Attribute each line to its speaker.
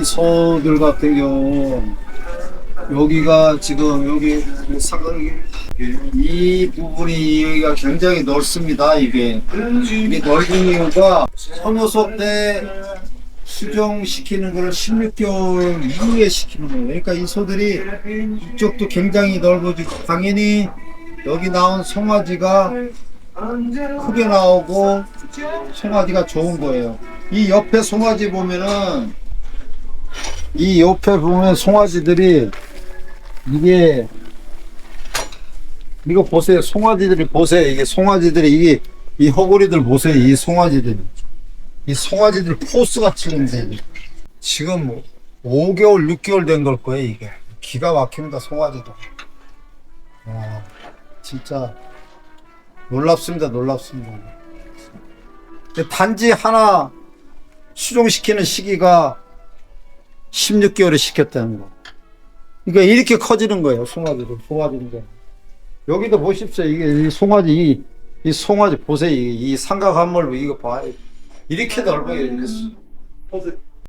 Speaker 1: 이 소들 같은 경우 여기가 지금 여기 사각이 이 부분이 여기가 굉장히 넓습니다. 이게 이게 넓은 이유가 선호소 때 수정시키는 걸 16개월 이후에 시키는 거예요. 그러니까 이 소들이 이쪽도 굉장히 넓어지고 당연히 여기 나온 송아지가 크게 나오고 송아지가 좋은 거예요. 이 옆에 송아지 보면은 이 옆에 보면 송아지들이 이게 이거 보세요. 송아지들이 보세요. 이게 송아지들이 이게 이 허구리들 보세요. 이 송아지들. 이 송아지들 포스가 치는데 지금 5개월, 6개월 된 걸 거예요. 이게 기가 막힙니다. 송아지도. 와, 진짜 놀랍습니다. 놀랍습니다. 단지 하나 수종시키는 시기가 16개월에 시켰다는 거. 그러니까 이렇게 커지는 거예요. 송아지도 송아지는 게. 여기도 보십시오. 이게 이 송아지 이, 이 송아지 보세요. 이, 이 삼각 한물로 이거 봐요. 이렇게 넓어요. 이 소-